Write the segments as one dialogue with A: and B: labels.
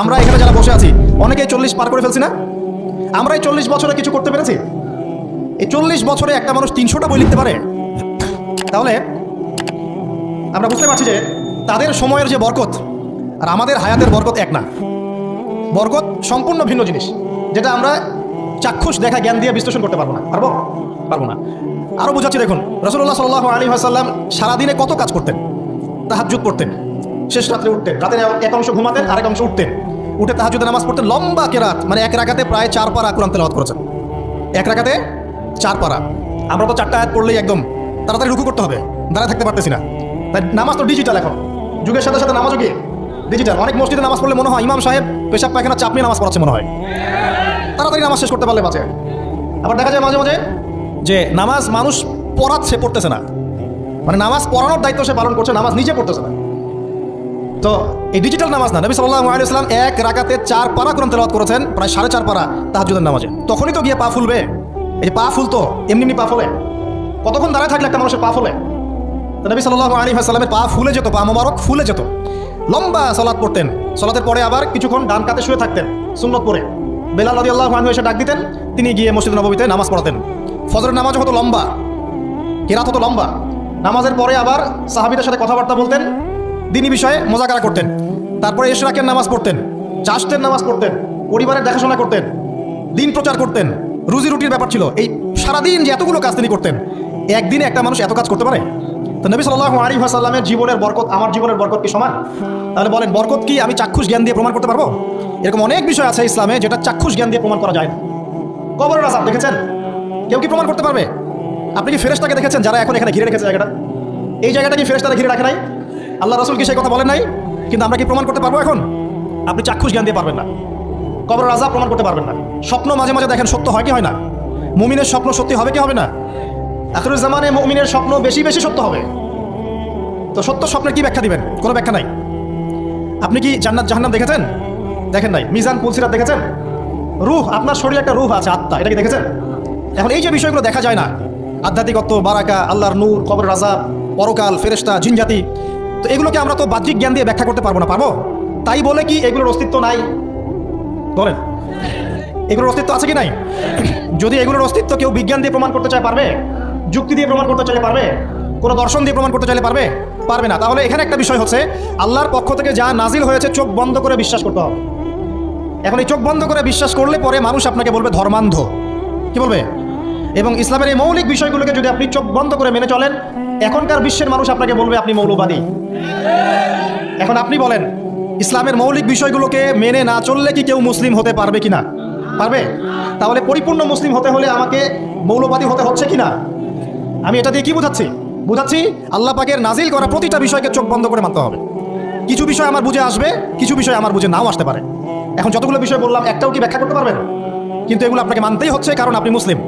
A: আমরা এখানে যারা বসে আছি, অনেকেই চল্লিশ পার করে ফেলছি না? আমরা এই চল্লিশ বছরে কিছু করতে পেরেছি? এই চল্লিশ বছরে একটা মানুষ তিনশোটা বই লিখতে পারে? তাহলে আমরা বুঝতে পারছি যে তাদের সময়ের যে বরকত আর আমাদের হায়াতের বরকত এক না। বরকত সম্পূর্ণ ভিন্ন জিনিস, যেটা আমরা চাক্ষুষ দেখা জ্ঞান দিয়ে বিশ্লেষণ করতে পারব না। পারব? পারব না। আরও বোঝাচ্ছি দেখুন রসুল্লাহ সাল্লাহ আলী আসাল্লাম সারাদিনে কত কাজ করতেন? তাহাজুদ পড়তেন। শেষ রাত্রে উঠতেন। রাতের এক অংশ ঘুমাতেন, আরেক অংশ উঠতেন। উঠে তাহাজুদে নামাজ পড়তেন লম্বা কেরাত মানে এক রাখাতে প্রায় চার পারা কোরআন তেলাওয়াত করেছেন। এক রাখাতে চার পারা। আমরা তো চারটা আয়াত পড়লেই একদম তাড়াতাড়ি রুকু করতে হবে, দাঁড়ায় থাকতে পারতেছি না। তাই নামাজ তো ডিজিটাল এখন। যুগের সাথে সাথে নামাজও কি ডিজিটাল অনেক মসজিদে নামাজ পড়লে মনে হয় ইমাম সাহেব পেশাব পায়খানা চাপ নিয়ে নামাজ পড়াচ্ছে মনে হয়। তাড়াতাড়ি নামাজ শেষ করতে পারলে বাঁচে। আবার দেখা যায় মাঝে মাঝে যে নামাজ মানুষ পড়াচ্ছে, পড়তেছে না। মানে নামাজ পড়ানোর দায়িত্ব সে পালন করছে, নামাজ নিজে পড়তেছে না। তো এই ডিজিটাল নামাজ না, নবী সাল্লাহ আলাইসালাম এক রাকাতে চার পারা কোরআন তেলাওয়াত করেছেন, প্রায় সাড়ে চার পারা তাহাজুদের নামাজে। তখনই তো গিয়ে পা ফুলবে। এই যে পা ফুলতো, এমনি এমনি পা ফুলে। কতক্ষণ দাঁড়ায় থাকলে একটা মানুষের পা ফুলে? তো নবী সাল্লাহ আলী পা ফুলে যেত, পা মোবারক ফুলে যেত। লম্বা সলাৎ পড়তেন। সলাতের পরে আবার কিছুক্ষণ ডান কাতে শুয়ে থাকতেন, সুন্নত পরে বেলাল আদি আল্লাহ এসে ডাক দিতেন, তিনি গিয়ে মসজিদ নবীতে নামাজ পড়াতেন। ফজরের নামাজও হতো লম্বা, কেরাত হতো লম্বা। নামাজের পরে আবার সাহাবিদের সাথে কথাবার্তা বলতেন দিনী বিষয়ে মোজাকারা করতেন। তারপরে এশরাকের নামাজ পড়তেন চাষতের নামাজ পড়তেন, পরিবারের দেখাশোনা করতেন, দিন প্রচার করতেন। রুজি রুটির ব্যাপার ছিল। এই সারাদিন যে এতগুলো কাজ তিনি করতেন, একদিনে একটা মানুষ এত কাজ করতে পারে? তো নবী সাল্লাহ আলী সাল্লামের জীবনের বরকত, আমার জীবনের বরকত কি সমান? তাহলে বলেন, বরকত কি আমি চাক্ষুষ জ্ঞান দিয়ে প্রমাণ করতে পারব? এরকম অনেক বিষয় আছে ইসলামে যেটা চাক্ষুষ জ্ঞান দিয়ে প্রমাণ করা যায় না। কবরের দেখেছেন? কেউ কি প্রমাণ করতে পারবে? আপনি কি ফেরেশতাকে দেখেছেন, যারা এখন এখানে ঘিরে রেখেছে জায়গাটা? এই জায়গাটা কি ফেরেশতারা ঘিরে রাখে নাই? আল্লাহ রসুল কি সেই কথা বলেন নাই? কিন্তু আমরা কি প্রমাণ করতে পারব এখন? আপনি চাক্ষুষ জ্ঞান দিয়ে পারবেন না। কবর রাজা প্রমাণ করতে পারবেন না। স্বপ্ন মাঝে মাঝে দেখেন সত্য হয় কি হয় না? মুমিনের স্বপ্ন সত্যি হবে কি হবে না? আখরুল জামানে মুমিনের স্বপ্ন বেশি বেশি সত্য হবে। তো সত্য স্বপ্নের কি ব্যাখ্যা দিবেন? কোনো ব্যাখ্যা নাই। আপনি কি জান্নাত জাহান্নাম দেখেছেন? দেখেন নাই। মিজান পুলসিরাত দেখেছেন? রুহ, আপনার শরীরে একটা রুহ আছে, আত্মা। এটা কি দেখেছেন? এখন এই যে বিষয়গুলো দেখা যায় না, আধ্যাত্মিকত্ব, বারাকা, আল্লাহর নূর, কবর রাজা, পরকাল ফেরেস্তা জিনজাতি তো এগুলোকে আমরা তো বাহ্যিক জ্ঞান দিয়ে ব্যাখ্যা করতে পারব না, পারব? তাই বলে কি এগুলোর অস্তিত্ব নাই? বলেন এগুলোর অস্তিত্ব আছে কি নাই? যদি এগুলোর অস্তিত্ব কেউ বিজ্ঞান দিয়ে প্রমাণ করতে চায়, পারবে? যুক্তি দিয়ে প্রমাণ করতে চাইলে পারবে? কোনো দর্শন দিয়ে প্রমাণ করতে চাইলে পারবে? পারবে না। তাহলে এখানে একটা বিষয় হচ্ছে, আল্লাহর পক্ষ থেকে যা নাজিল হয়েছে চোখ বন্ধ করে বিশ্বাস করতে হবে। এখন এই চোখ বন্ধ করে বিশ্বাস করলে পরে মানুষ আপনাকে বলবে ধর্মান্ধ। কি বলবে? এবং ইসলামের এই মৌলিক বিষয়গুলোকে যদি আপনি চোখ বন্ধ করে মেনে চলেন এখনকার বিশ্বের মানুষ আপনাকে বলবে, আপনি মৌলবাদী। এখন আপনি বলেন, ইসলামের মৌলিক বিষয়গুলোকে মেনে না চললে কি কেউ মুসলিম হতে পারবে কিনা? পারবে? তাহলে পরিপূর্ণ মুসলিম হতে হলে আমাকে মৌলবাদী হতে হচ্ছে কিনা? আমি এটা দিয়ে কি বোঝাচ্ছি? বোঝাচ্ছি, আল্লাহ পাকের নাজিল করা প্রতিটা বিষয়কে চোখ বন্ধ করে মানতে হবে। কিছু বিষয় আমার বুঝে আসবে, কিছু বিষয় আমার বুঝে নাও আসতে পারে। এখন যতগুলো বিষয় বললাম, একটাও কি ব্যাখ্যা করতে পারবেন? কিন্তু এগুলো আপনাকে মানতেই হচ্ছে কারণ আপনি মুসলিম।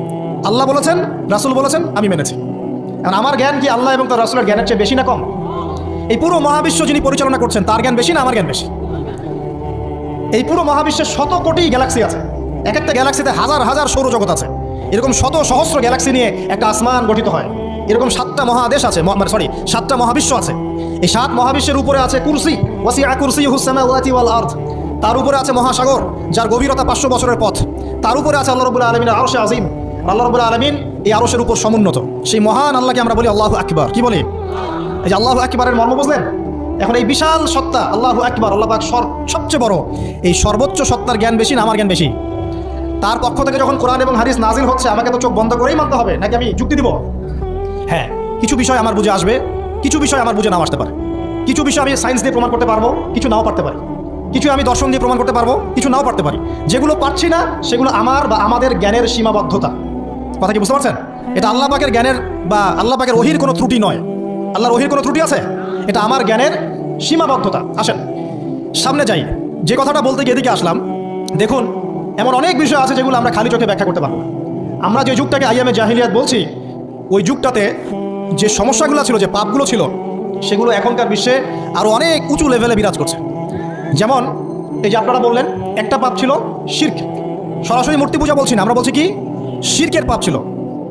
A: আল্লাহ বলেছেন, রাসুল বলেছেন, আমি মেনেছি। এখন আমার জ্ঞান কি আল্লাহ এবং তার রাসুলের জ্ঞানের চেয়ে বেশি না কম? এই পুরো মহাবিশ্ব যিনি পরিচালনা করছেন, তার জ্ঞান বেশি না আমার জ্ঞান বেশি? এই পুরো মহাবিশ্বের শত কোটি গ্যালাক্সি আছে। এক একটা গ্যালাক্সিতে হাজার হাজার সৌরজগৎ আছে। এরকম শত সহস্র গ্যালাক্সি নিয়ে একটা আসমান গঠিত হয়। এরকম সাতটা মহাদেশ আছে মানে সরি, সাতটা মহাবিশ্ব আছে। এই সাত মহাবিশ্বের উপরে আছে কুরসি ওয়াসি কুরসি হুসামা ওয়াল আর্থ তার উপরে আছে মহাসাগর, যার গভীরতা পাঁচশো বছরের পথ। তার উপরে আছে আল্লাহ রবুল্লাহ আলমিনের আরশে আজিম। আল্লাহ রবুল্লাহ আলমিন এই আরশের উপর সমুন্নত। সেই মহান আল্লাহকে আমরা বলি আল্লাহ আকবার। কি বলি? এই যে আল্লাহ আকবরের মর্ম বুঝলেন? এখন এই বিশাল সত্তা, আল্লাহ আকবর, আল্লাহ সর- সবচেয়ে বড়। এই সর্বোচ্চ সত্তার জ্ঞান বেশি না আমার জ্ঞান বেশি? তার পক্ষ থেকে যখন কোরআন এবং হাদিস নাজিল হচ্ছে, আমাকে তো চোখ বন্ধ করেই মানতে হবে, নাকি আমি যুক্তি দিব? হ্যাঁ কিছু বিষয় আমার বুঝে আসবে, কিছু বিষয় আমার বুঝে নাও আসতে পারে। কিছু বিষয় আমি সায়েন্স দিয়ে প্রমাণ করতে পারব, কিছু নাও পারতে পারি। কিছু আমি দর্শন দিয়ে প্রমাণ করতে পারব, কিছু নাও পারতে পারি। যেগুলো পারছি না, সেগুলো আমার বা আমাদের জ্ঞানের সীমাবদ্ধতা। কথা কি বুঝতে পারছেন? এটা আল্লাহ পাকের জ্ঞানের বা আল্লাহ পাকের ওহির কোনো ত্রুটি নয়। আল্লাহর ওহির কোনো ত্রুটি আছে? এটা আমার জ্ঞানের সীমাবদ্ধতা। আসেন, সামনে যাই। যে কথাটা বলতে গিয়ে এদিকে আসলাম, দেখুন, এমন অনেক বিষয় আছে যেগুলো আমরা খালি চোখে ব্যাখ্যা করতে পারব আমরা যে যুগটাকে আইয়ামে জাহিলিয়াত বলছি, ওই যুগটাতে যে সমস্যাগুলো ছিল, যে পাপগুলো ছিল, সেগুলো এখনকার বিশ্বে আরও অনেক উঁচু লেভেলে বিরাজ করছে। যেমন, এই যে আপনারা বললেন, একটা পাপ ছিল শির্ক। সরাসরি মূর্তি পূজা বলছি না, আমরা বলছি কি? শির্কের পাপ ছিল।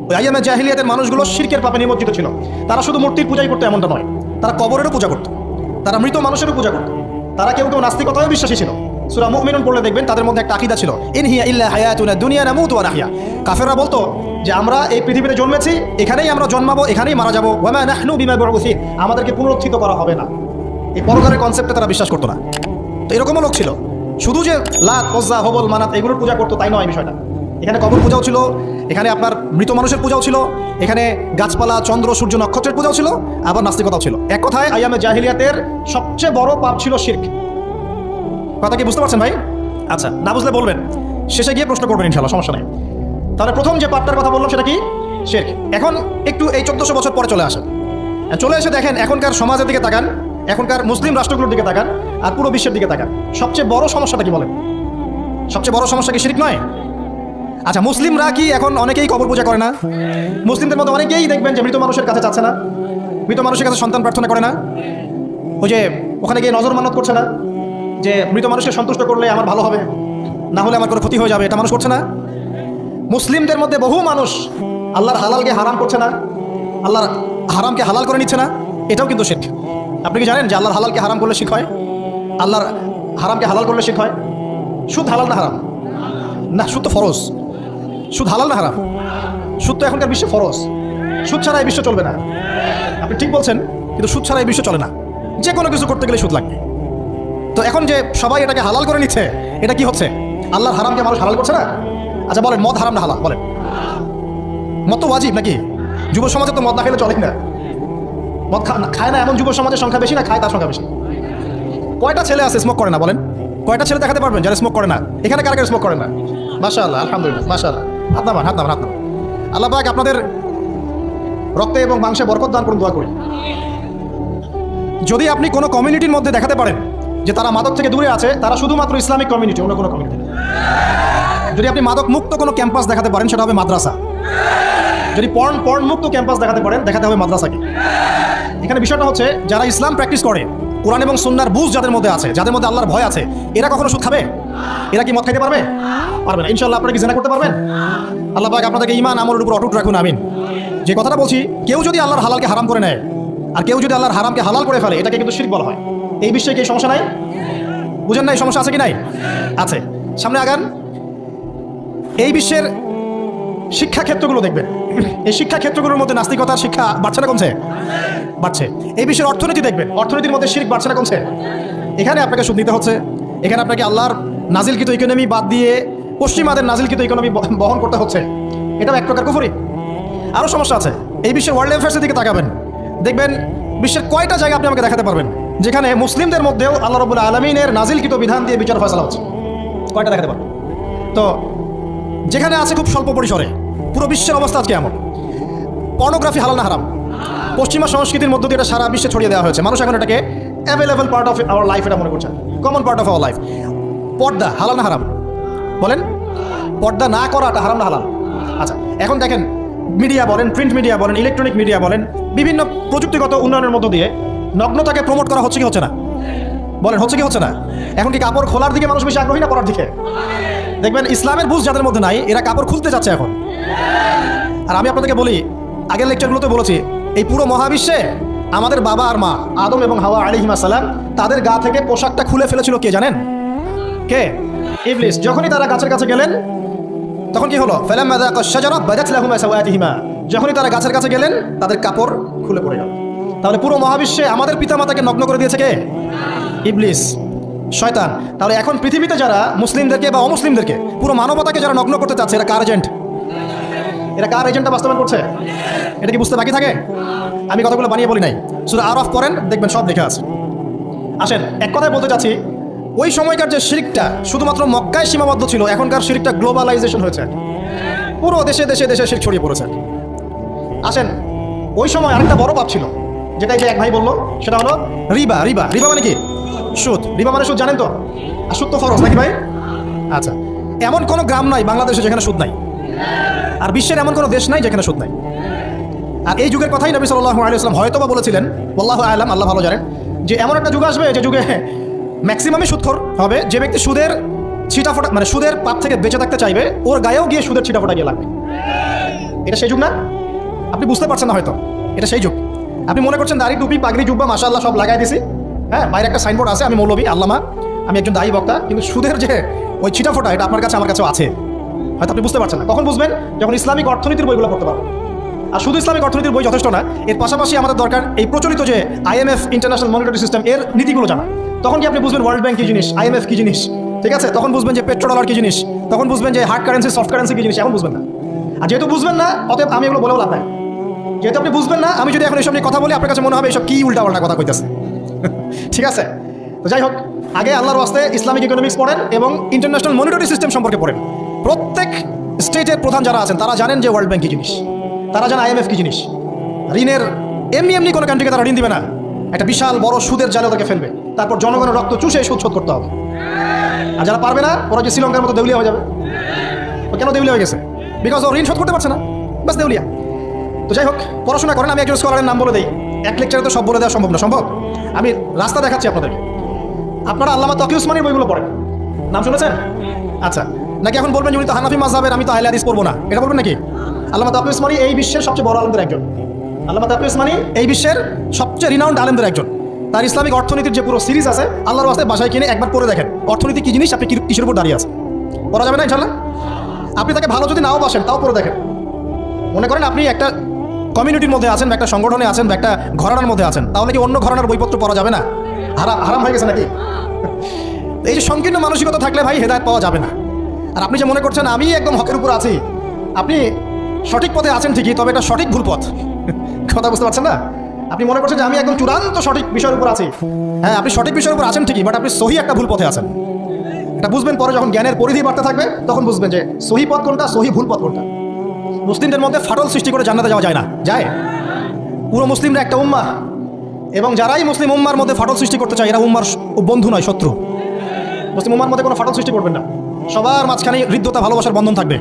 A: ওই আইয়ামে জাহিলিয়াতের মানুষগুলো শির্কের পাপে নিমজ্জিত ছিল। তারা শুধু মূর্তির পূজাই করতো, এমনটা নয়। তারা কবরেরও পূজা করতো। তারা মৃত মানুষেরও পূজা করতো। তারা কেউ কেউ নাস্তিকতায় বিশ্বাসী ছিল। সূরা মুমিনুন পড়লে দেখবেন তাদের মধ্যে একটা আকীদা ছিল, ইন হিয়া ইল্লা হায়াতুনা দুনিয়া নামুতু ওয়া নাহইয়া কাফেররা বলতো যে, আমরা এই পৃথিবীতে জন্মেছি, এখানেই আমরা জন্মাবো, এখানেই মারা যাব। ওয়া মা নাহনু বিমা বুরুসিন আমাদেরকে পুনরুত্থিত করা হবে না। এই পরকালের কনসেপ্টে তারা বিশ্বাস করতো না। তো এরকমও লোক ছিল। শুধু যে লাত কজ্জা হবল মানাত, এগুলোর পূজা করতো, তাই নয় বিষয়টা। এখানে কবর পূজাও ছিল, এখানে আপনার মৃত মানুষের পূজাও ছিল, এখানে গাছপালা, চন্দ্র, সূর্য, নক্ষত্রের পূজাও ছিল, আবার নাস্তিকতাও ছিল। এক কথায়, আইয়ামে জাহিলিয়াতের সবচেয়ে বড় পাপ ছিল শির্ক। কথা কি বুঝতে পারছেন ভাই? আচ্ছা না বুঝলে বলবেন। শেষে গিয়ে প্রশ্ন করবেন ইনশাল্লাহ সমস্যা নেই। তাহলে প্রথম যে পাপটার কথা বললাম সেটা কি? শেরক। এখন একটু এই চোদ্দশো বছর পরে চলে আসেন। চলে এসে দেখেন, এখনকার সমাজের দিকে তাকান, এখনকার মুসলিম রাষ্ট্রগুলোর দিকে তাকান, আর পুরো বিশ্বের দিকে তাকান। সবচেয়ে বড় সমস্যাটা কি বলেন? সবচেয়ে বড় সমস্যা কি শিরিক নয়? আচ্ছা মুসলিমরা কি এখন অনেকেই কবর পূজা করে না? মুসলিমদের মধ্যে অনেকেই দেখবেন যে মৃত মানুষের কাছে যাচ্ছে না, মৃত মানুষের কাছে সন্তান প্রার্থনা করে না। ওই যে ওখানে গিয়ে নজর মানত করছে না, যে মৃত মানুষকে সন্তুষ্ট করলে আমার ভালো হবে, না হলে আমার কোনো ক্ষতি হয়ে যাবে, এটা মানুষ করছে না। মুসলিমদের মধ্যে বহু মানুষ আল্লাহর হালালকে হারাম করছে না, আল্লাহর হারামকে হালাল করে নিচ্ছে না, এটাও কিন্তু শিখ আপনি কি জানেন যে আল্লাহর হালালকে হারাম করলে শিখ হয়? আল্লাহর হারামকে হালাল করলে শিখ হয়? সুদ হালাল না হারাম? না সুদ তো ফরজ। সুদ হালাল না হারাম? সুদ তো এখনকার বিশ্বে ফরজ। সুদ ছাড়া এই বিশ্ব চলবে না। আপনি ঠিক বলছেন, কিন্তু সুদ ছাড়া এই বিশ্ব চলে না। যে কোনো কিছু করতে গেলে সুদ লাগবে। তো এখন যে সবাই এটাকে হালাল করে নিচ্ছে, এটা কি হচ্ছে? আল্লাহর হারামকে মানুষ হালাল করছে না? আচ্ছা বলেন, মদ হারাম না হালাল? বলেন। মদ তো ওয়াজিব নাকি? যুব সমাজে তো মদ না খেলে চলে না। মদ খায় না এমন যুব সমাজের সংখ্যা বেশি না, খায় তার সংখ্যা বেশি। কয়টা ছেলে আছে স্মোক করে না, বলেন? কয়টা ছেলে দেখাতে পারবেন যারা স্মোক করে না? এখানে কারা কারা স্মোক করে না? মাশা আল্লাহ আলহামদুলিল্লাহ মাশা আল্লাহ হাত নামান হাত নামান হাত নামান। আল্লাহ পাক আপনাদের রক্তে এবং মাংসে বরকত দান করুন, দোয়া করি। যদি আপনি কোনো কমিউনিটির মধ্যে দেখাতে পারেন যে তারা মাদক থেকে দূরে আছে, তারা শুধুমাত্র ইসলামিক কমিউনিটি, অন্য কোনো কমিউনিটি যদি আপনি মাদক মুক্ত কোনো ক্যাম্পাস দেখাতে পারেন, সেটা হবে মাদ্রাসা। যদি পর্ন পর্ন মুক্ত ক্যাম্পাস দেখাতে পারেন, দেখাতে হবে মাদ্রাসাকে। এখানে বিষয়টা হচ্ছে, যারা ইসলাম প্র্যাকটিস করে কোরআন এবং সুন্নার বুঝ যাদের মধ্যে আছে, যাদের মধ্যে আল্লাহর ভয় আছে, এরা কখনো সুদ খাবে? এরা কি মদ খাইতে পারবে? পারবে না। ইনশাল্লাহ আপনারা কি জেনা করতে পারবেন? আল্লাহ পাক আপনাদেরকে ইমান আমলের উপর অটুট রাখুন, আমিন। যে কথাটা বলছি, কেউ যদি আল্লাহর হালালকে হারাম করে নেয়, আর কেউ যদি আল্লাহর হারামকে হালাল করে ফেলে, এটাকে কিন্তু শিরক বলা হয়। এই বিষয়ে কি সমস্যা নাই? বুঝেন নাই সমস্যা আছে কি নাই? আছে। সামনে আগান। এই বিশ্বের শিক্ষা ক্ষেত্রগুলো দেখবেন। এই শিক্ষা ক্ষেত্রগুলোর মধ্যে নাস্তিকতার শিক্ষা না কমছে? বাড়ছে। এই বিশ্বের অর্থনীতি দেখবেন, অর্থনীতির মধ্যে শিরিক বাড়ছে না কমছে। এখানে আপনাকে সুদ নিতে হচ্ছে, এখানে আপনাকে আল্লাহর নাজিলকৃত ইকোনমি বাদ দিয়ে পশ্চিমাদের নাজিলকৃত ইকোনমি বহন করতে হচ্ছে। এটাও এক প্রকার কুফরি। আরও সমস্যা আছে, এই বিশ্বের ওয়ার্ল্ড অ্যাফেয়ার্সের দিকে তাকাবেন। দেখবেন, বিশ্বের কয়টা জায়গা আপনি আমাকে দেখাতে পারবেন, যেখানে মুসলিমদের মধ্যেও আল্লাহ রবুল্লা আলমিনের নাজিলকৃত বিধান দিয়ে বিচার ফয়সলা হচ্ছে। কয়টা দেখাতে পারবেন তো, যেখানে আছে খুব স্বল্প পরিসরে, পুরো বিশ্বের অবস্থা আজকে এমন। পর্নোগ্রাফি হালাল না হারাম। পশ্চিমা সংস্কৃতির মধ্য দিয়ে এটা সারা বিশ্বে ছড়িয়ে দেওয়া হয়েছে। মানুষ এখন এটাকে available part of our life এটা মনে করছে। Common part of our life পর্দা, হালাল না হারাম? বলেন। পর্দা না করাটা হারাম না হালাল? আচ্ছা এখন দেখেন মিডিয়া বলেন প্রিন্ট মিডিয়া বলেন ইলেকট্রনিক মিডিয়া বলেন, বিভিন্ন প্রযুক্তিগত উন্নয়নের মধ্য দিয়ে নগ্নতাকে প্রমোট করা হচ্ছে কি হচ্ছে না? বলেন, হচ্ছে কি হচ্ছে না? এখন কি কাপড় খোলার দিকে মানুষ বেশি আগ্রহী না পড়ার দিকে? দেখবেন, ইসলামের বুঝ যাদের মধ্যে নাই, এরা কাপড় খুলতে যাচ্ছে এখন। আর আমি আপনাদেরকে বলি, আগের লেকচারগুলোতে বলেছি এই পুরো মহাবিশ্বে আমাদের বাবা আর মা, আদম এবং হাওয়া আলিহিমা সালাম তাদের গা থেকে পোশাকটা খুলে ফেলেছিল কে জানেন? কে? ইবলিস। যখনই তারা গাছের কাছে গেলেন, তখন কি হলো? ফেলাম যখনই তারা গাছের কাছে গেলেন, তাদের কাপড় খুলে পড়ে গেল। তাহলে পুরো মহাবিশ্বে আমাদের পিতামাতাকে নগ্ন করে দিয়েছে কে? ইবলিস। শয়তান। তাহলে এখন পৃথিবীতে যারা মুসলিমদেরকে বা অমুসলিমদেরকে, পুরো মানবতাকে যারা নগ্ন করতে চাচ্ছে, এরা কার এজেন্ট এরা কার এজেন্টটা বাস্তবায়ন করছে? এটা কি বুঝতে বাকি থাকে? আমি কথাগুলো বানিয়ে বলি নাই। শুধু আর অফ করেন, দেখবেন সব লেখা আছে। আসেন, এক কথায় বলতে চাচ্ছি, ওই সময়কার যে শিরিকটা শুধুমাত্র মক্কায় সীমাবদ্ধ ছিল, এখনকার শিরিকটা গ্লোবালাইজেশন হয়েছে। পুরো দেশে দেশে দেশে শিরিক ছড়িয়ে পড়েছে। আসেন, ওই সময় আরেকটা বড় পাপ ছিল যেটা যে এক ভাই বলল, সেটা হলো রিবা রিবা। রিবা মানে কি? সুদ। রিবা মানে সুদ, জানেন তো? আর সুদ তো ফরজ, নাকি ভাই? আচ্ছা এমন কোনো গ্রাম নাই বাংলাদেশে যেখানে সুদ নাই। আর বিশ্বের এমন কোনো দেশ নাই যেখানে সুদ নাই। আর এই যুগের কথাই নবী সাল্লাহ আলিয়াল্লাম হয়তো বা বলেছিলেন আল্লাহ আলাম, আল্লাহ ভালো জানেন, যে এমন একটা যুগ আসবে যে যুগে ম্যাক্সিমামই সুদখোর হবে, যে ব্যক্তি সুদের ছিটাফোটা মানে সুদের পাপ থেকে বেঁচে থাকতে চাইবে, ওর গায়েও গিয়ে সুদের ছিটাফোটা গিয়ে লাগবে। এটা সেই যুগ না? আপনি বুঝতে পারছেন না হয়তো, এটা সেই যুগ। আপনি মনে করছেন দাড়ি, টুপি, পাগড়ি, জুব্বা মাশাল্লাহ সব লাগাই দিছি? হ্যাঁ বাইরে একটা সাইনবোর্ড আছে, আমি মৌলবী, আল্লামা, আমি একজন দায়ী বক্তা, কিন্তু সুদের যে ওই ছিটাফোটা এটা আপনার কাছে, আমার কাছেও আছে। হয়তো আপনি বুঝতে পারছেন না। কখন বুঝবেন? যখন ইসলামিক অর্থনীতির বইগুলো পড়তে পারবেন। আর শুধু ইসলামিক অর্থনীতির বই যথেষ্ট না, এর পাশাপাশি আমাদের দরকার এই প্রচলিত যে আইএমএফ ইন্টারন্যাশনাল মনিটরি সিস্টেম, এর নীতিগুলো জানা। তখন কি আপনি বুঝবেন ওয়ার্ল্ড ব্যাংক কি জিনিস আইএমএফ কি জিনিস? ঠিক আছে? তখন বুঝবেন যে পেট্রো ডলার কি জিনিস, তখন বুঝবেন যে হার্ড কারেন্সি, সফট কারেন্সি কি জিনিস, এখন বুঝবেন না। আর যেহেতু বুঝবেন না, অতএব আমি এগুলো বলেও লাভ নাই। যেহেতু আপনি বুঝবেন না, আমি যদি এখন এসব নিয়ে কথা বলি, আপনার কাছে মনে হবে এসব কি উল্টা পাল্টা কথা কইতেছে। ঠিক আছে? তো যাই হোক, আগে আল্লাহর ওয়াস্তে ইসলামিক ইকোনমিক্স পড়েন এবং ইন্টারন্যাশনাল মনিটরি সিস্টেম সম্পর্কে পড়েন। প্রত্যেক স্টেটের প্রধান যারা আছেন, তারা জানেন যে ওয়ার্ল্ড ব্যাংক কি জিনিস। তারা জানেন আইএমএফ কি জিনিস। ঋণের এমনি এমনি কোনো কান্ট্রিকে তারা ঋণ দিবে না। একটা বিশাল বড় সুদের জালে ওদেরকে ফেলবে। তারপর জনগণের রক্ত চুষে সুদ শোধ করতে হবে। আর যারা পারবে না, ওরা যে শ্রীলঙ্কার মতো দেউলিয়া হয়ে যাবে। ও কেন দেউলিয়া হয়ে গেছে? বিকজ ও ঋণ শোধ করতে পারছে না। বাস দেউলিয়া। তো যাই হোক, পড়াশোনা করেন, আমি একজন স্কলারের নাম বলে দিই। এক লেকচারে তো সব বলে দেওয়া সম্ভব না, সম্ভব? আমি রাস্তা দেখাচ্ছি আপনাদেরকে। আপনারা আল্লামা তকি উসমানির বইগুলো পড়েন। নাম শুনেছেন? আচ্ছা। নাকি এখন বলবেন যে তো হানাফি মাঝহাবের আমি তো আহলে হাদিস পড়ব না? এটা বলবেন নাকি? আল্লামা তকি উসমানি এই বিশ্বের সবচেয়ে বড় আলমদের একজন। আল্লামা তকি উসমানি এই বিশ্বের সবচেয়ে রিনাউন্ড আলেমদের একজন। তার ইসলামিক অর্থনীতির যে পুরো সিরিজ আছে, আল্লাহর বাস্তে বাসায় কিনে একবার পড়ে দেখেন। অর্থনীতি কি জিনিস? আপনি কিসের উপর দাঁড়িয়ে আছে পড়া যাবে না ইনশাল্লাহ আপনি তাকে ভালো যদি নাও বাসেন, তাও পড়ে দেখেন। মনে করেন আপনি একটা কমিউনিটির মধ্যে আছেন বা একটা সংগঠনে আছেন বা একটা ঘরানার মধ্যে আছেন, তাহলে কি অন্য ঘরানার বইপত্র পড়া যাবে না? হারাম হয়ে গেছে নাকি? এই যে সংকীর্ণ মানসিকতা থাকলে ভাই হেদায়ত পাওয়া যাবে না। আর আপনি যে মনে করছেন আমি একদম হকের উপর আছি, আপনি সঠিক পথে আছেন ঠিকই, তবে এটা সঠিক ভুল পথ কথা বুঝতে পারছেন না? আপনি মনে করছেন যে আমি একদম চূড়ান্ত সঠিক বিষয়ের উপর আছি। হ্যাঁ আপনি সঠিক বিষয়ের উপর আছেন ঠিকই, বাট আপনি সহি একটা ভুল পথে আছেন। এটা বুঝবেন পরে যখন জ্ঞানের পরিধি বাড়তে থাকবে, তখন বুঝবেন যে সহি পথ কোনটা, সহি ভুল পথ কোনটা। মুসলিমদের মধ্যে ফাটল সৃষ্টি করে জান্নাতে যাওয়া যায় না, যায়। পুরো মুসলিমরা একটা উম্মা এবং যারাই মুসলিম উম্মার মধ্যে ফাটল সৃষ্টি করতে চায়, এরা উম্মার বন্ধু নয়, শত্রু। মুসলিম উম্মার মধ্যে কোনো ফাটল সৃষ্টি করবেন না। সবার মাঝখানে হৃদ্যতা, ভালোবাসার বন্ধন থাকবে।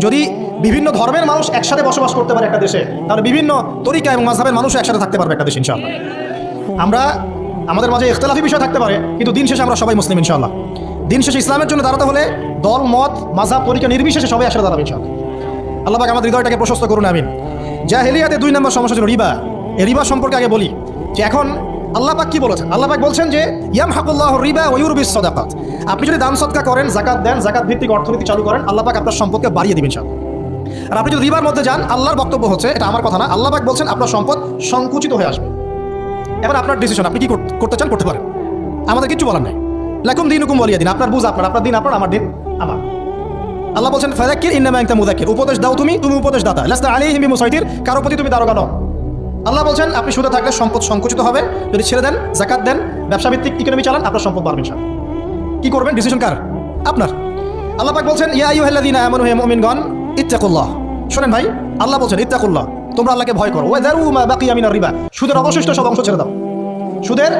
A: যদি বিভিন্ন ধর্মের মানুষ একসাথে বসবাস করতে পারে একটা দেশে, তাহলে বিভিন্ন তরিকা এবং মাঝহের মানুষ একসাথে থাকতে পারবে একটা দেশ, ইনশাআল্লাহ। আমরা, আমাদের মাঝে ইখতলাফি বিষয় থাকতে পারে, কিন্তু দিন শেষে আমরা সবাই মুসলিম, ইনশাআল্লাহ। দিন শেষে ইসলামের জন্য দাঁড়াতে হলে দল, মত, মাঝহাব, তরিকা নির্বিশেষে সবাই একসাথে দাঁড়াবে, ইনশাআল্লাহ। আল্লাহ আমাদের হৃদয়টাকে প্রশস্ত করুন, আমিন। জাহেলিয়াতে দুই নম্বর সমস্যা ছিল রিবা। এই রিবা সম্পর্কে আগে বলি যে এখন আল্লাহ পাক কি বলেছেন? আল্লাহ পাক বলছেন যে ইয়াম হাকুল্লাহ রিবা ওয়ুরবিস সদাকাত। আপনি যদি দান সদকা করেন জাকাত দেন জাকাত ভিত্তিক অর্থনীতি চালু করেন, আল্লাহ পাক আপনার সম্পদকে বাড়িয়ে দিবেন ইনশাআল্লাহ। আর আপনি যদি রিবার মধ্যে যান, আল্লাহর বক্তব্য হচ্ছে, এটা আমার কথা না, আল্লাহ পাক বলছেন আপনার সম্পদ সংকুচিত হয়ে আসবে। এবার আপনার ডিসিশন আপনি কি করতে চান, করতে পারেন। আমাদের কিছু বলার নেই। লাকুম দিন হুকুম বলিয়ে দিন, আপনার বুঝ আপনার আপনার দিন আপনার, আমার দিন আমার। আল্লাহ বলছেন ফাদাক্কির ইন্নামা আনতা মুযাক্কির, উপদেশ দাও তুমি তুমি উপদেশ দাতা। লাস্তা আলাইহিম বিমুসাইতির, কারও প্রতি তুমি দারোগা নও। আল্লাহ বলছেন, আপনি সুদে থাকলে সম্পদ সংকুচিত হবে। যদি ছেড়ে দেন, জাকাত দেন ব্যবসা ভিত্তিক ইকোনমি চালান, আপনার সম্পদ বাড়বে ইনশাআল্লাহ। কি করবেন? ডিসিশন কার? আপনার। আল্লাহ বলছেন, ইয়া আইয়ুহাল্লাযীনা আমানু, হে মুমিনগণ শুনেন ভাই, আল্লাহ বলছেন, ইত্তাকুল্লাহ, তোমরা আল্লাহকে ভয় করো। ওয়া দারু মা বাকিয়া মিনার রিবা। সুদের অবশিষ্ট সব অংশ ছেড়ে দাও। সুদের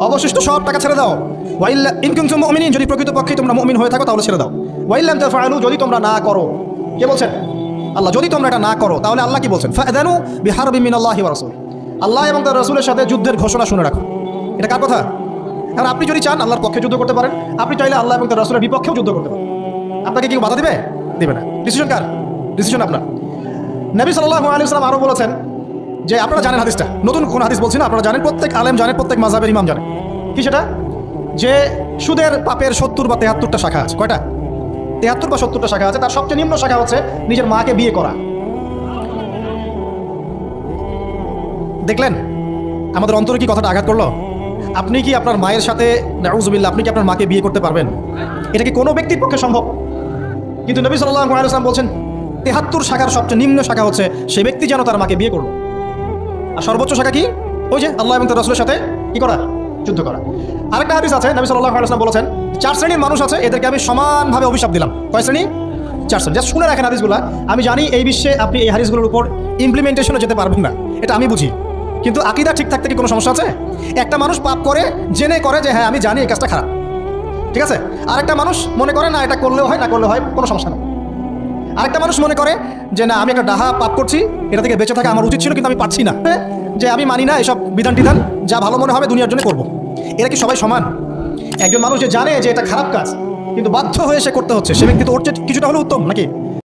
A: অবশিষ্ট সব টাকা ছেড়ে দাও। ওয়াইল্লা ইনকুম মুমিনিন যদি প্রকৃতপক্ষে তোমরা মমিন হয়ে থাকো, তাহলে ছেড়ে দাও। ওয়াইল্লাম তাফআলু, যদি তোমরা না করো। কে বলছেন? আল্লাহ, যদি তোমরা এটা না করো, তাহলে আল্লাহ কি বলছেন? ফাদানু বিহারবিন মিনাল্লাহি ওয়া রাসূল আল্লাহ এবং তার রাসূলের সাথে যুদ্ধের ঘোষণা শুনে রাখো। এটা কার কথা? আর আপনি যদি চান, আল্লাহর পক্ষে যুদ্ধ করতে পারেন। আপনি চাইলে আল্লাহ এবং তার রাসূলের বিপক্ষেও যুদ্ধ করতে পারেন। আপনাকে কি বাধা দিবে? দিবে না। ডিসিশন কার? ডিসিশন আপনার। নবী সাল্লাল্লাহু আলাইহি ওয়াসাল্লাম আরও বলেছেন যে, আপনারা জানেন হাদিসটা। নতুন কোন হাদিস বলছি না, আপনারা জানেন। প্রত্যেক আলেম জানেন প্রত্যেক মাযহাবের ইমাম জানেন কি সেটা? যে সুদের পাপের সত্তর বা তেহাত্তরটা শাখা আছে। কয়টা? তেহাত্তর বা সত্তরটা শাখা আছে, তার সবচেয়ে নিম্ন শাখা হচ্ছে নিজের মাকে বিয়ে করা। দেখলেন? আমাদের অন্তরে কি কথাটা আঘাত করল? আপনি কি আপনার মায়ের সাথে আপনি কি আপনার মাকে বিয়ে করতে পারবেন? এটা কি কোনো ব্যক্তির পক্ষে সম্ভব? কিন্তু নবী সাল্লাহ আলাইসলাম বলছেন, তেহাত্তর শাখার সবচেয়ে নিম্ন শাখা হচ্ছে সে ব্যক্তি যেন তার মাকে বিয়ে করল। আর সর্বোচ্চ শাখা কি? ওই যে আল্লাহ এবং তার রসুলের সাথে কি করা? যুদ্ধ করা। আরেকটা হাদিস আছে, নবী সাল্লাহ আলাইসলাম বলেছেন, চার শ্রেণির মানুষ আছে, এদেরকে আমি সমানভাবে অভিশাপ দিলাম। কয় শ্রেণি? চার শ্রেণি। জাস্ট শুনে রাখেন হাদিসগুলো। আমি জানি এই বিশ্বে আপনি এই হাদিসগুলোর উপর ইমপ্লিমেন্টেশনে যেতে পারবেন না। এটা আমি বুঝি। কিন্তু আকিদা ঠিক থাকতে কি কোনো সমস্যা আছে? একটা মানুষ পাপ করে, জেনে করে যে হ্যাঁ আমি জানি এই কাজটা খারাপ। ঠিক আছে? আরেকটা মানুষ মনে করে, না, এটা করলেও হয়, না করলেও হয়, কোনো সমস্যা নেই। আরেকটা মানুষ মনে করে যে, না, আমি একটা ডাহা পাপ করছি, এটা থেকে বেঁচে থাকা আমার উচিত ছিল, কিন্তু আমি পাচ্ছি না। হ্যাঁ? যে, আমি মানি না এসব বিধান টিধান যা ভালো মনে হবে দুনিয়ার জন্য করব। এরা কি সবাই সমান? একজন মানুষ যে জানে যে এটা খারাপ কাজ, কিন্তু বাধ্য হয়ে সে করতে হচ্ছে, সে ব্যক্তি তো ওর কিছুটা হলো উত্তম, নাকি?